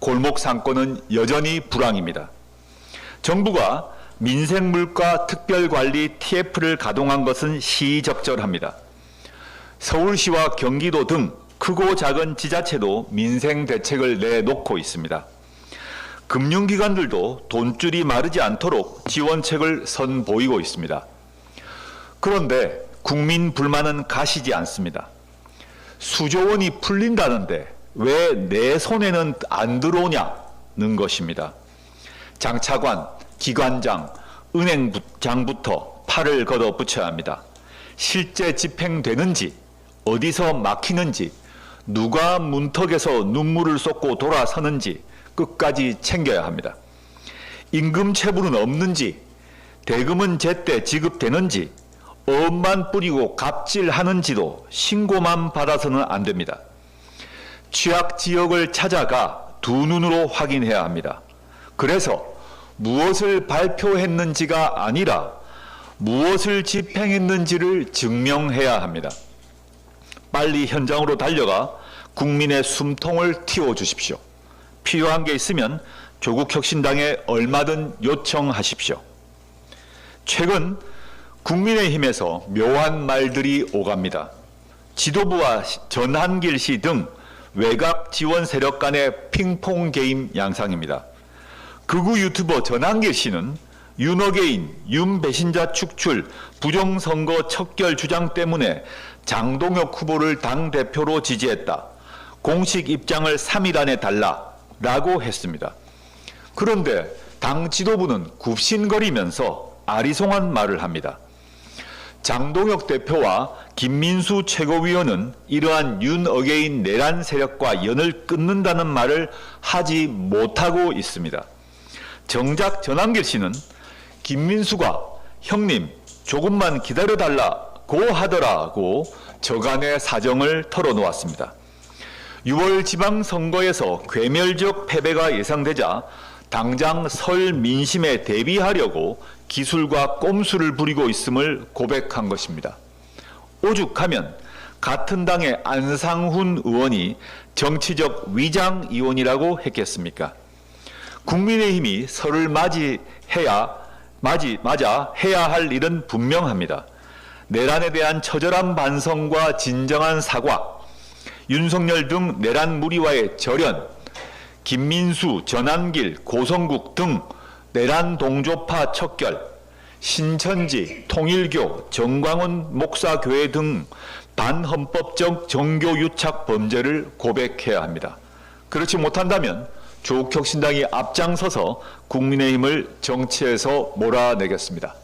골목 상권은 여전히 불황입니다. 정부가 민생물가 특별관리 TF를 가동한 것은 시적절합니다. 서울시와 경기도 등 크고 작은 지자체도 민생 대책을 내놓고 있습니다. 금융기관들도 돈줄이 마르지 않도록 지원책을 선보이고 있습니다. 그런데 국민 불만은 가시지 않습니다. 수조 원이 풀린다는데 왜 내 손에는 안 들어오냐는 것입니다. 장차관, 기관장, 은행장부터 팔을 걷어 붙여야 합니다. 실제 집행되는지, 어디서 막히는지, 누가 문턱에서 눈물을 쏟고 돌아서는지 끝까지 챙겨야 합니다. 임금 체불은 없는지, 대금은 제때 지급되는지, 어음만 뿌리고 갑질하는지도 신고만 받아서는 안 됩니다. 취약 지역을 찾아가 두 눈으로 확인해야 합니다. 그래서 무엇을 발표했는지가 아니라 무엇을 집행했는지를 증명해야 합니다. 빨리 현장으로 달려가 국민의 숨통을 틔워 주십시오. 필요한 게 있으면 조국혁신당에 얼마든 요청하십시오. 최근 국민의힘에서 묘한 말들이 오갑니다. 지도부와 전한길 씨 등 외곽 지원 세력 간의 핑퐁 게임 양상입니다. 극우 유튜버 전한길 씨는 윤어게인, 윤배신자 축출, 부정선거 척결 주장 때문에 장동혁 후보를 당대표로 지지했다. 공식 입장을 3일 안에 달라 라고 했습니다. 그런데 당 지도부는 굽신거리면서 아리송한 말을 합니다. 장동혁 대표와 김민수 최고위원은 이러한 윤어게인 내란 세력과 연을 끊는다는 말을 하지 못하고 있습니다. 정작 전한길 씨는 김민수가 형님 조금만 기다려달라고 하더라고 저간의 사정을 털어놓았습니다. 6월 지방선거에서 괴멸적 패배가 예상되자 당장 설 민심에 대비하려고 기술과 꼼수를 부리고 있음을 고백한 것입니다. 오죽하면 같은 당의 안상훈 의원이 정치적 위장 이원이라고 했겠습니까? 국민의힘이 설을 맞이해야 맞이 맞아 해야 할 일은 분명합니다. 내란에 대한 처절한 반성과 진정한 사과, 윤석열 등 내란 무리와의 절연, 김민수, 전한길, 고성국 등 내란 동조파 척결, 신천지, 통일교, 정광훈 목사교회 등 반헌법적 정교 유착 범죄를 고백해야 합니다. 그렇지 못한다면 조국혁신당이 앞장서서 국민의힘을 정치에서 몰아내겠습니다.